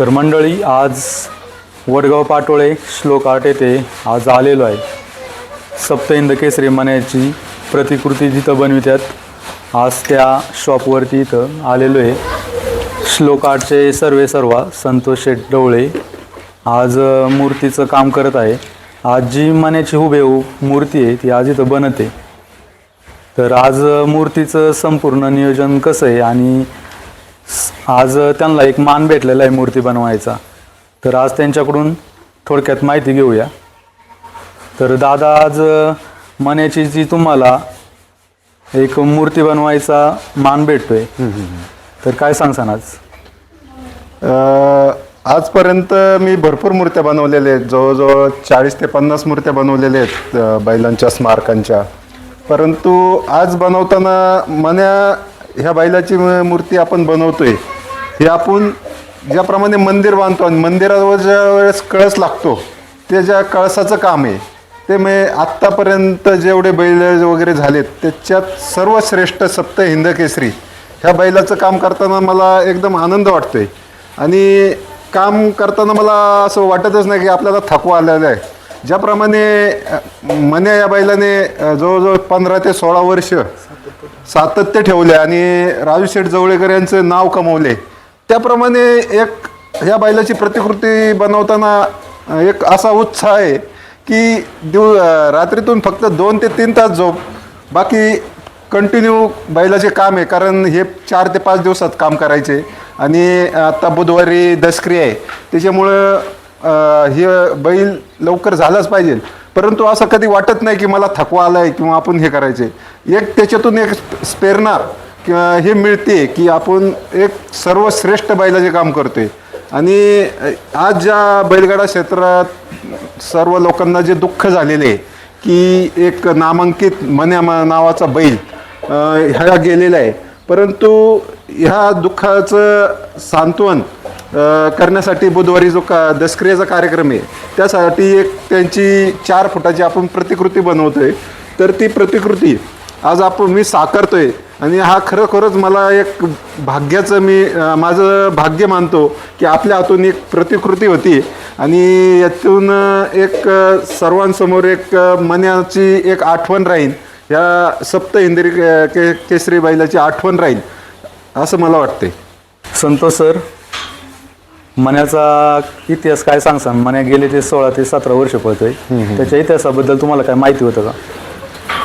तर मंडळी आज वडगाव पाटोळे श्लोक आठ येथे आज आलेलो आहे. सप्त केसरी मण्याची प्रतिकृती जिथं बनवित्यात आज त्या शॉपवरती इथं आलेलो आहे. श्लोक आठचे सर्वे सर्वा संतोष शेठ डवळे आज मूर्तीचं काम करत आहे. आज जी मण्याची हुबेहूब मूर्ती आहे ती आज इथं बनते. तर आज मूर्तीचं संपूर्ण नियोजन कसं आहे आणि आज त्यांना एक मान भेटलेला आहे मूर्ती बनवायचा. तर आज त्यांच्याकडून थोडक्यात माहिती घेऊया. तर दादा आज अ, मण्याची जी तुम्हाला एक मूर्ती बनवायचा मान भेटतोय. तर काय सांगसान आज? अ, आजपर्यंत मी भरपूर मूर्त्या बनवलेल्या आहेत. जवळजवळ चाळीस ते पन्नास मूर्त्या बनवलेल्या आहेत बैलांच्या स्मारकांच्या. परंतु आज बनवताना मन्या ह्या बैलाची म- मूर्ती आपण बनवतोय. हे आपण ज्याप्रमाणे मंदिर बांधतो आणि मंदिरावर ज्या वेळेस कळस लागतो ते ज्या कळसाचं काम आहे ते मी आत्तापर्यंत जेवढे बैल वगैरे झालेत त्याच्यात सर्वश्रेष्ठ सप्त हिंदकेसरी ह्या बैलाचं काम करताना मला एकदम आनंद वाटतोय. आणि काम करताना मला असं वाटतच नाही की आपल्याला थकवा आलेला आहे. ज्याप्रमाणे अ, मन्या या बैलाने जवळजवळ पंधरा ते सोळा वर्ष सातत्य ठेवले आणि राजू शेठ जवळेकर यांचं नाव कमवले त्याप्रमाणे एक ह्या बैलाची प्रतिकृती बनवताना एक असा उत्साह आहे की दिव रात्रीतून फक्त दोन ते तीन तास झोप बाकी कंटिन्यू बैलाचे काम आहे. कारण हे चार ते पाच दिवसात काम करायचे. आणि आत्ता बुधवारी दसक्री आहे. त्याच्यामुळं हे बैल लवकर झालाच पाहिजे. परंतु असं कधी वाटत नाही की मला थकवा आला आहे किंवा आपण हे करायचे एक त्याच्यातून एक स्पेरणार किंवा हे मिळते की आपण एक सर्वश्रेष्ठ बैलाचे काम करतोय. आणि आज ज्या बैलगाडा क्षेत्रात सर्व लोकांना जे दुःख झालेले आहे की एक नामांकित मन्या म- नावाचा बैल ह्या गेलेला आहे. परंतु ह्या दुःखाचं सांत्वन करण्यासाठी बुधवारी जो का दसक्रियाचा कार्यक्रम आहे त्यासाठी एक त्यांची चार फुटाची आपण प्रतिकृती बनवतोय. तर ती प्रतिकृती आज आपण मी साकारतोय आणि हा खरोखरच मला एक भाग्याचं मी माझं भाग्य मानतो की आपल्या हातून एक प्रतिकृती होती आणि यातून एक सर्वांसमोर एक अ, मन्याची एक आठवण राहील. या सप्त इंद्री के केसरी बैलाची आठवण राहील असं मला वाटते संतोष सर मण्याचा इतिहास काय सांगसान? मण्या गेले ते सोळा ते सतरा वर्ष पळतोय. त्याच्या इतिहासाबद्दल तुम्हाला काय माहिती होतं का?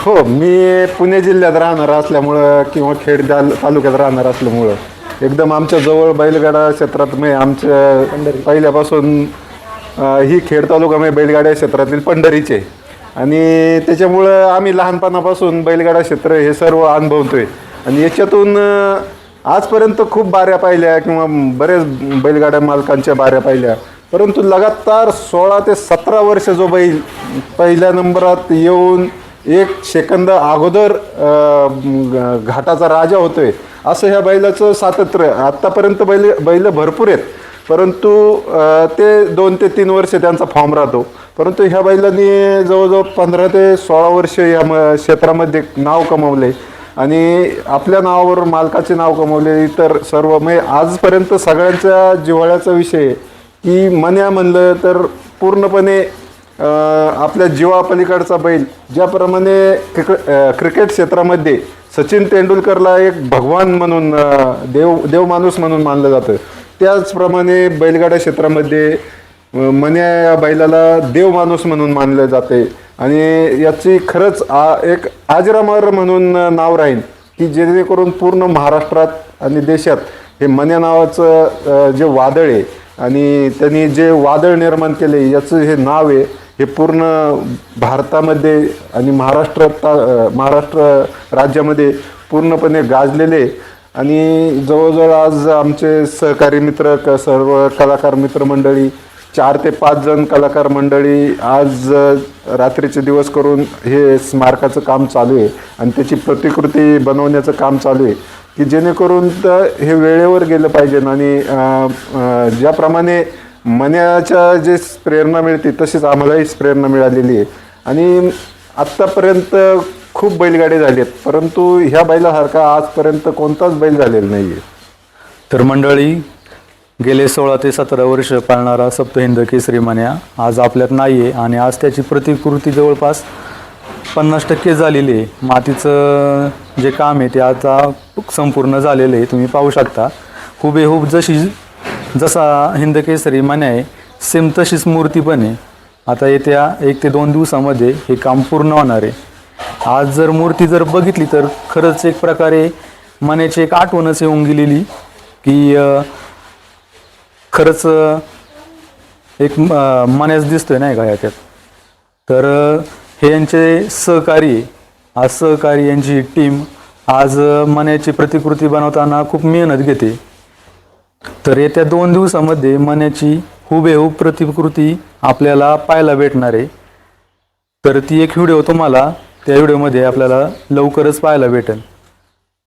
हो मी पुणे जिल्ह्यात राहणार असल्यामुळं किंवा खेड ताल- तालुक्यात राहणार असल्यामुळं एकदम आमच्या जवळ बैलगाडा क्षेत्रात मी आमच्या पहिल्यापासून अ, ही खेड तालुका बैलगाड्या क्षेत्रातील पंढरीचे आणि त्याच्यामुळं आम्ही लहानपणापासून बैलगाडा क्षेत्र हे सर्व अनुभवतोय. आणि याच्यातून अ, आजपर्यंत खूप बाऱ्या पाहिल्या किंवा बरेच बैलगाड्या मालकांच्या बाऱ्या पाहिल्या. परंतु लगातार सोळा ते सतरा वर्ष जो बैल पहिल्या नंबरात येऊन एक सेकंद अगोदर घाटाचा राजा होतोय असं ह्या बैलाचं सातत्य. आत्तापर्यंत बैल बैल भरपूर आहेत. परंतु ते दोन ते तीन वर्ष त्यांचा फॉर्म राहतो. परंतु ह्या बैलांनी जवळजवळ पंधरा ते सोळा वर्ष या म- क्षेत्रामध्ये नाव कमवले. आणि आपल्या नावावर मालकाचे नाव कमवले इतर सर्व म्हणजे आजपर्यंत सगळ्यांच्या जिव्हाळ्याचा विषय की मन्या म्हणलं तर पूर्णपणे आपल्या जीवापलीकडचा बैल ज्याप्रमाणे क्रिक क्रिकेट क्षेत्रामध्ये सचिन तेंडुलकरला एक भगवान म्हणून देव देव माणूस म्हणून मानलं जातं. त्याचप्रमाणे बैलगाड्या क्षेत्रामध्ये मन्या या बैलाला देव माणूस म्हणून मानलं जाते. आणि याची खरंच आ एक आजरामर म्हणून नाव राहील की जेणेकरून पूर्ण महाराष्ट्रात आणि देशात हे मन्या नावाचं जे वादळ आहे आणि त्यांनी जे वादळ निर्माण केले याचं हे नाव आहे हे पूर्ण भारतामध्ये आणि महाराष्ट्रात महाराष्ट्र राज्यामध्ये पूर्णपणे गाजलेले आहे. आणि जवळजवळ आज आमचे सहकारी मित्र क सर्व कलाकार मित्रमंडळी चार ते पाच जण कलाकार मंडळी आज रात्रीचे दिवस करून हे स्मारकाचं काम चालू आहे आणि त्याची प्रतिकृती बनवण्याचं काम चालू आहे की जेणेकरून तर हे वेळेवर गेलं पाहिजे आणि ज्याप्रमाणे मन्याच्या जे प्रेरणा मिळते तशीच आम्हालाही प्रेरणा मिळालेली आहे. आणि आत्तापर्यंत खूप बैलगाडी झाली आहेत परंतु ह्या बैलासारखा आजपर्यंत कोणताच बैल झालेला नाही आहे तर मंडळी गेले सोळा ते सतरा वर्ष पाळणारा सप्तहिंद केसरी मन्या आज आपल्यात नाही आहे आणि आज त्याची प्रतिकृती जवळपास पन्नास टक्के झालेली आहे. मातीचं जे काम आहे ते आता संपूर्ण झालेलं आहे. तुम्ही पाहू शकता. हुबेहूब जशी जसा हिंद केसरी मन्या आहे सेम तशीच मूर्ती पण आहे. आता येत्या एक ते दोन दिवसामध्ये हे काम पूर्ण होणार आहे. आज जर मूर्ती जर बघितली तर खरंच एक प्रकारे मनाची एक आठवणच येऊन गेलेली की खरंच एक अं, दिसतोय नाही का याच्यात तर हे यांचे सहकारी आज सहकारी यांची टीम आज अं, मण्याची प्रतिकृती बनवताना खूप मेहनत घेते. तर येत्या दोन दिवसामध्ये मण्याची हुबेहूब प्रतिकृती आपल्याला पाहायला भेटणार आहे. तर ती एक व्हिडिओ तुम्हाला त्या व्हिडिओमध्ये आपल्याला लवकरच पाहायला भेटेल.